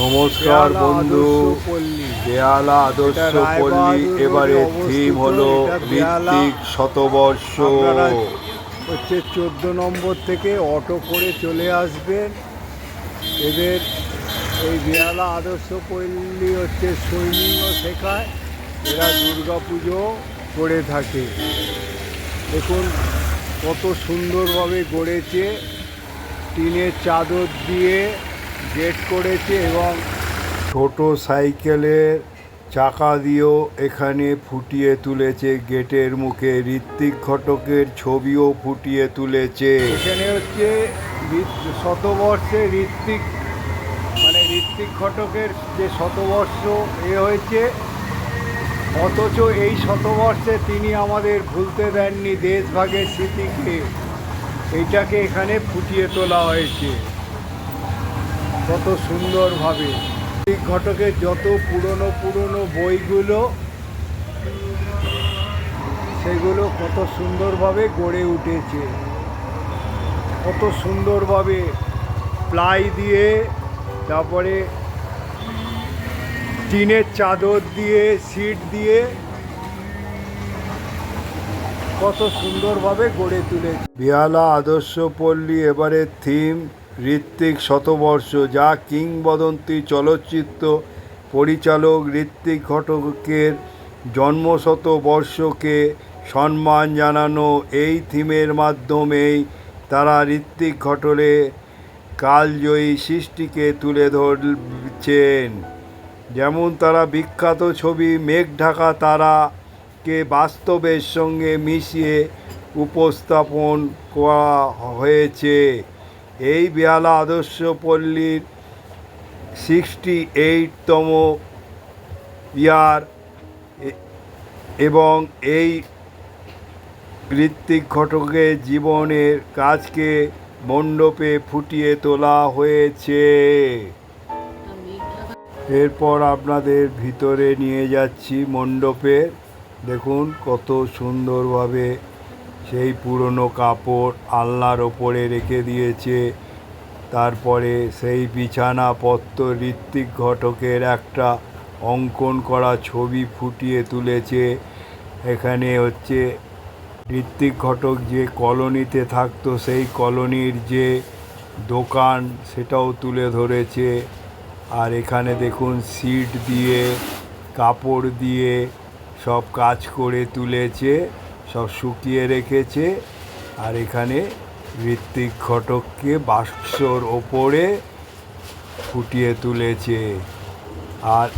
নমস্কার বন্ধু। বেহালা আদর্শ পল্লী। এবারে থিম। হলো ঋত্বিক শতবর্ষ। হচ্ছে চোদ্দ নম্বর থেকে অটো করে চলে আসবেন। এদের এই বেহালা আদর্শ পল্লী হচ্ছে সুইমিংও শেখায়। এরা দুর্গা পুজো করে থাকে। দেখুন কত সুন্দরভাবে গড়েছে। টিনের চাদর দিয়ে গেট করেছে এবং ছোট সাইকেলের চাকা দিয়েও এখানে ফুটিয়ে তুলেছে। গেটের মুখে ঋত্বিক ঘটকের ছবিও ফুটিয়ে তুলেছে। এখানে হচ্ছে শতবর্ষে ঋত্বিক মানে ঋত্বিক ঘটকের যে শতবর্ষ এ হয়েছে, অথচ এই শতবর্ষে তিনি আমাদের ভুলতে দেননি দেশভাগের স্মৃতিকে। এইটাকে এখানে ফুটিয়ে তোলা হয়েছে। কত সুন্দরভাবে। ঋত্বিক ঘটকের যত পুরনো পুরনো বইগুলো, সেগুলো কত সুন্দরভাবে গড়ে উঠেছে। কত সুন্দরভাবে প্লাই দিয়ে, তারপরে টিনের চাদর দিয়ে, সিট দিয়ে কত সুন্দরভাবে গড়ে তুলেছে। বেহালা আদর্শ পল্লী এবারে থিম ঋত্বিক শতবর্ষ, যা কিংবদন্তি চলচ্চিত্র পরিচালক ঋত্বিক ঘটকের জন্মশতবর্ষকে সম্মান জানানো এই থিমের মাধ্যমেই তারা ঋত্বিক ঘটলে কালজয়ী সৃষ্টিকে তুলে ধরছেন। যেমন তারা বিখ্যাত ছবি মেঘ ঢাকা তারাকে বাস্তবের সঙ্গে মিশিয়ে উপস্থাপন করা হয়েছে। এই বেহালা আদর্শ পল্লীর সিক্সটি এইটতম ইয়ার এবং এই ঋত্বিক ঘটকের জীবনের কাজকে মণ্ডপে ফুটিয়ে তোলা হয়েছে। এরপর আপনাদের ভিতরে নিয়ে যাচ্ছি মণ্ডপে দেখুন কত সুন্দরভাবে সেই পুরনো কাপড় আলনার ওপরে রেখে দিয়েছে। তারপরে সেই বিছানাপত্র ঋত্বিক ঘটকের একটা অঙ্কন করা ছবি ফুটিয়ে তুলেছে। এখানে হচ্ছে ঋত্বিক ঘটক যে কলোনিতে থাকতো, সেই কলোনির যে দোকান সেটাও তুলে ধরেছে। আর এখানে দেখুন, সিট দিয়ে, কাপড় দিয়ে সব কাজ করে তুলেছে। সব শুকিয়ে রেখেছে আর এখানে ঋত্বিক ঘটককে বাক্সর ওপরে ফুটিয়ে তুলেছে। আর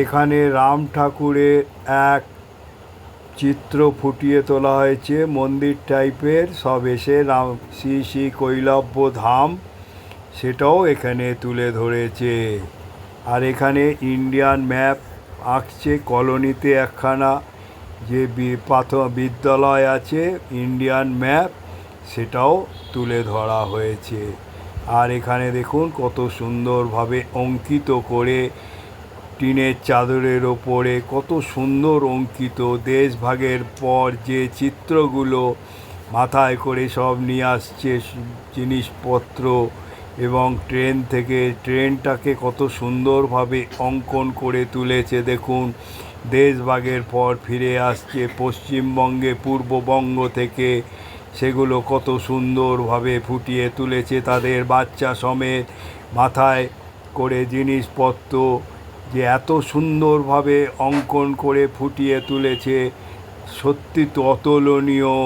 এখানে রাম ঠাকুরের এক চিত্র ফুটিয়ে তোলা হয়েছে। মন্দির টাইপের, সব এসে রাম, শ্রী শ্রী কৈলব্য ধাম, সেটাও এখানে তুলে ধরেছে। আর এখানে ইন্ডিয়ান ম্যাপ আঁকছে, কলোনিতে একখানা যে বিদ্যালয় আছে ইন্ডিয়ান ম্যাপ সেটাও তুলে ধরা হয়েছে। আর এখানে দেখুন কত সুন্দরভাবে অঙ্কিত করে টিনের চাদরের ওপরে কত সুন্দর অঙ্কিত। দেশভাগের পর যে চিত্রগুলো মাথায় করে সব নিয়ে আসছে জিনিসপত্র এবং ট্রেন থেকে, ট্রেনটাকে কত সুন্দরভাবে অঙ্কন করে তুলেছে। দেখুন দেশভাগের পর ফিরে আসছে পশ্চিমবঙ্গে, পূর্ববঙ্গ থেকে। সেগুলো কত সুন্দরভাবে ফুটিয়ে তুলেছে তাদের বাচ্চা সমেত। মাথায় করে জিনিসপত্র যে এত সুন্দরভাবে অঙ্কন করে ফুটিয়ে তুলেছে, সত্যি তো অতুলনীয়।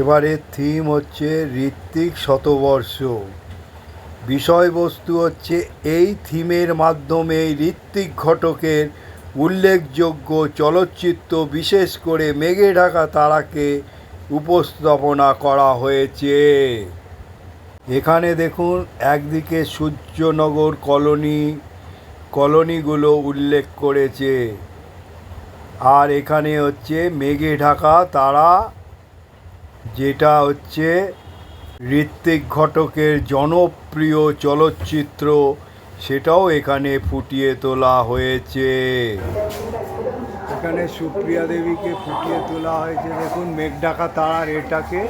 এবারের থিম হচ্ছে ঋত্বিক শতবর্ষ। বিষয়বস্তু হচ্ছে এই থিমের মাধ্যমে ঋত্বিক ঘটকের উল্লেখযোগ্য চলচ্চিত্র বিশেষ করে মেঘে ঢাকা তারাকে উপস্থাপনা করা হয়েছে। এখানে দেখুন, একদিকে সূর্যনগর কলোনি, কলোনিগুলো উল্লেখ করেছে। আর এখানে হচ্ছে মেঘে ঢাকা তারা, যেটা হচ্ছে ঋত্বিক ঘটকের জনপ্রিয় চলচ্চিত্র সেটাও এখানে ফুটিয়ে তোলা হয়েছে। এখানে সুপ্রিয়া দেবীকে ফুটিয়ে তোলা হয়েছে। দেখুন মেঘডাকা তারার এটাকে।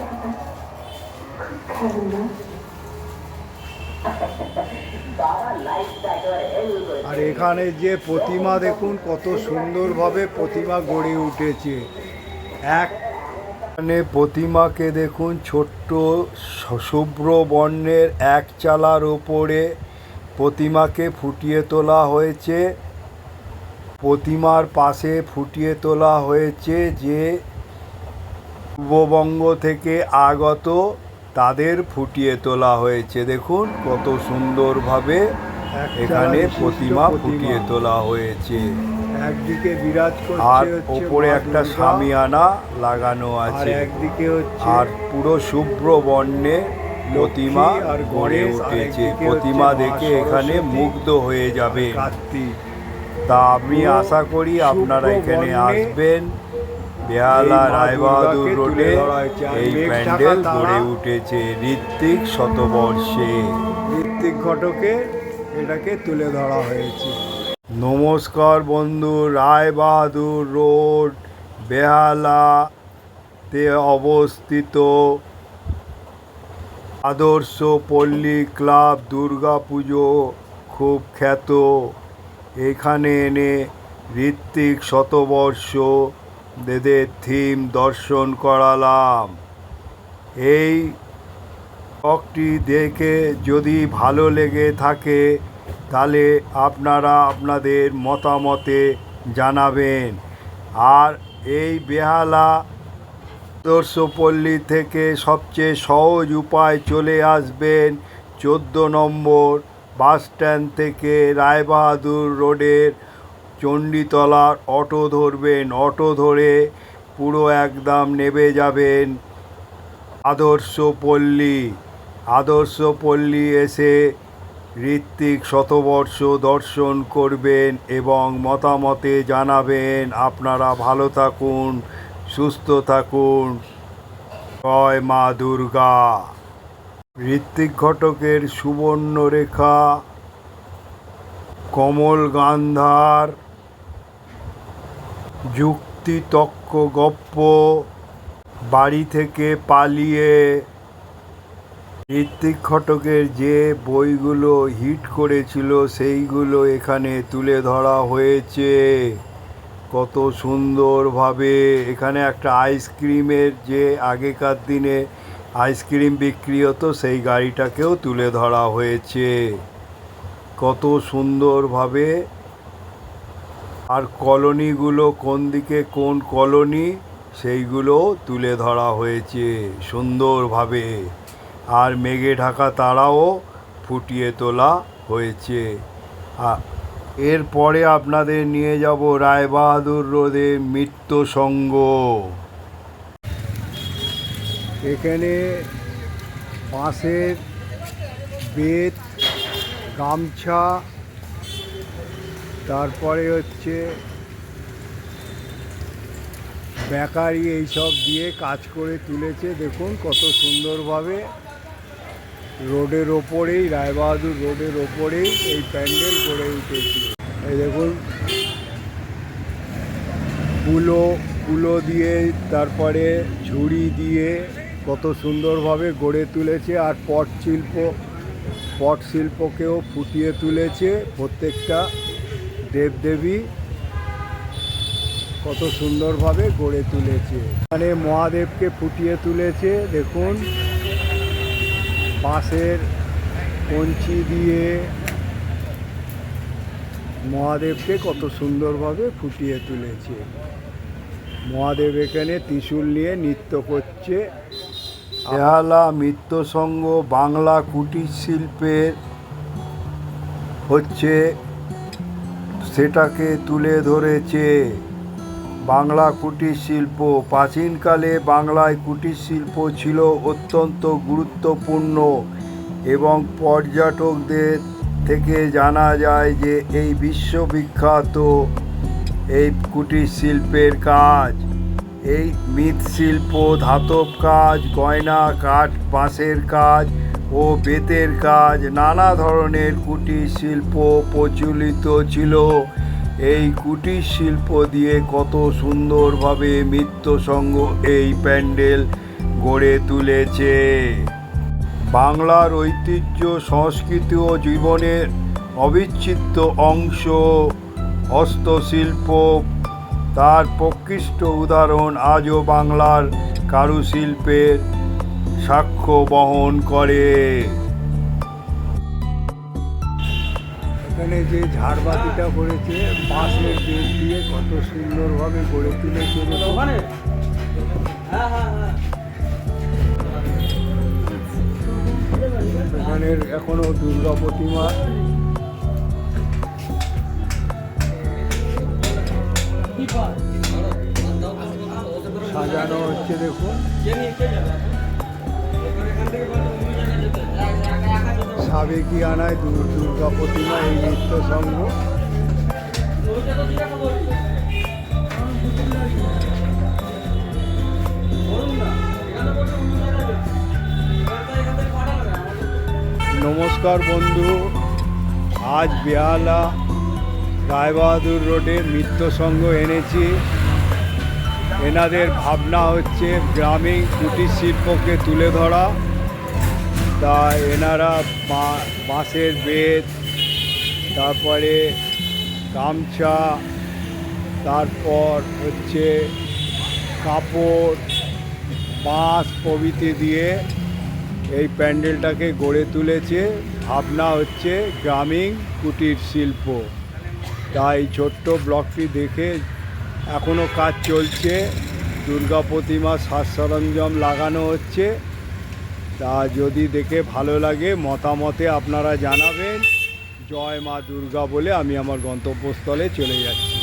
আর এখানে যে প্রতিমা দেখুন কত সুন্দরভাবে প্রতিমা গড়ে উঠেছে। এক এখানে প্রতিমাকে দেখুন ছোট্ট শুভ্র বর্ণের এক চালার ওপরে প্রতিমাকে ফুটিয়ে তোলা হয়েছে। প্রতিমার পাশে ফুটিয়ে তোলা হয়েছে যে পূর্ববঙ্গ থেকে আগত তাদের ফুটিয়ে তোলা হয়েছে। দেখুন কত সুন্দরভাবে এখানে প্রতিমা। ফুটিয়ে তোলা হয়েছে। একদিকে বিরাজ আর ওপরে একটা সামিয়ানা লাগানো আছে। একদিকে আর পুরো শুভ্র বর্ণে প্রতিমা গড়ে উঠেছে। প্রতিমা দেখে এখানে মুগ্ধ হয়ে যাবে। তা আমি আশা করি আপনারা এখানে আসবেন। বেহালা রায়বাহাদুর রোডে। এই প্যান্ডেল গড়ে উঠেছে ঋত্বিক শতবর্ষে। ঋত্বিক ঘটকে এটাকে তুলে ধরা হয়েছে। নমস্কার বন্ধু রায়বাহাদুর রোড বেহালাতে অবস্থিত আদর্শ, পল্লী, ক্লাব, দুর্গা পুজো খুব খ্যাত। এখানে এনে ঋত্বিক শতবর্ষ দেদের থিম দর্শন করালাম। এই ব্লগটি দেখে যদি ভালো লেগে থাকে, তাহলে আপনারা আপনাদের মতামতে জানাবেন। আর এই বেহালা আদর্শপল্লী থেকে সবচেয়ে সহজ উপায় চলে আসবেন চোদ্দ নম্বর বাসস্ট্যান্ড থেকে রায়বাহাদুর রোডের চণ্ডীতলার অটো ধরবেন। অটো ধরে পুরো একদম নেবে যাবেন আদর্শপল্লী আদর্শপল্লী এসে ঋত্বিক শতবর্ষ দর্শন করবেন এবং মতামতে জানাবেন। আপনারা ভালো থাকুন। সুস্থ থাকুন। জয় মা দুর্গা। ঋত্বিক ঘটকের সুবর্ণরেখা কমল গান্ধার যুক্তি তক্ক গপ্প বাড়ি থেকে পালিয়ে ঋত্বিক ঘটকের যে বইগুলো হিট করেছিল, সেইগুলো এখানে তুলে ধরা হয়েছে। কত সুন্দরভাবে এখানে একটা আইসক্রিমের যে আগেকার দিনে আইসক্রিম বিক্রি হতো, সেই গাড়িটাকেও তুলে ধরা হয়েছে। কত সুন্দরভাবে। আর কলোনিগুলো কোন দিকে কোন কলোনি সেইগুলো তুলে ধরা হয়েছে সুন্দরভাবে। আর মেঘে ঢাকা তারাও ফুটিয়ে তোলা হয়েছে। এরপরে আপনাদের নিয়ে যাব রায়বাহাদুর রোডে মৃত্য সঙ্গ এখানে বাঁশের বেত, গামছা, তারপরে হচ্ছে বেকারি এইসব দিয়ে কাজ করে তুলেছে। দেখুন কত সুন্দরভাবে রোডের ওপরেই, রায়বাহাদুর রোডের ওপরেই এই প্যান্ডেল গড়ে উঠেছে এই দেখুন, কুলো কুলো দিয়ে, তারপরে ঝুড়ি দিয়ে কত সুন্দরভাবে গড়ে তুলেছে আর পট শিল্প, পট শিল্পকেও ফুটিয়ে তুলেছে প্রত্যেকটা দেবদেবী। কত সুন্দরভাবে গড়ে তুলেছে। মানে মহাদেবকে ফুটিয়ে তুলেছে, দেখুন। বাঁশের কঞ্চি দিয়ে মহাদেবকে কত সুন্দরভাবে ফুটিয়ে তুলেছে। মহাদেব এখানে ত্রিশূল নিয়ে নৃত্য করছে। বেহালা মৃত্যসঙ্গ বাংলা কুটির শিল্পের হচ্ছে সেটাকে তুলে ধরেছে। বাংলা কুটির শিল্প প্রাচীনকালে বাংলায় কুটির শিল্প ছিল অত্যন্ত গুরুত্বপূর্ণ এবং পর্যটকদের থেকে জানা যায় যে এই বিশ্ববিখ্যাত এই কুটির শিল্পের কাজ, এই মৃৎশিল্প, ধাতব কাজ, গয়না, কাঠ, বাঁশের কাজ ও বেতের কাজ, নানা ধরনের কুটির শিল্প প্রচলিত ছিল। এই কুটির শিল্প দিয়ে কত সুন্দরভাবে মৃত্যুসঙ্গ এই প্যান্ডেল গড়ে তুলেছে। বাংলার ঐতিহ্য, সংস্কৃতি ও জীবনের অবিচ্ছেদ্য অংশ, হস্তশিল্প, তার প্রকৃষ্ট উদাহরণ আজও বাংলার কারুশিল্পের সাক্ষ্য বহন করে। যে ঝাড়বাতিটা করেছে বাঁশের বেশ দিয়ে কত সুন্দরভাবে গড়ে তুলেছে দেখুন। এখানের এখনও দুর্গা প্রতিমা সাজানো হচ্ছে দেখুন সাবেকি আনায় দুর্গা প্রতিমা এই নৃত্য সংঘ নমস্কার বন্ধু, আজ বেহালা রায়বাহাদুর রোডে নৃত্য সংঘ এনেছি। এনাদের ভাবনা হচ্ছে গ্রামীণ কুটির শিল্পকে তুলে ধরা। তা এনারা বাঁশের বেত, তারপরে গামছা, তারপর হচ্ছে কাপড়, বাঁশ প্রভৃতি দিয়ে এই প্যান্ডেলটাকে গড়ে তুলেছে। ভাবনা হচ্ছে গ্রামীণ কুটির শিল্প। তাই ছোট্ট ব্লকটি দেখে এখনও কাজ চলছে। দুর্গা প্রতিমা সাজ সরঞ্জাম লাগানো হচ্ছে। তা যদি দেখে ভালো লাগে, মতামতে আপনারা জানাবেন। জয় মা দুর্গা বলে আমি আমার গন্তব্যস্থলে চলে যাচ্ছি।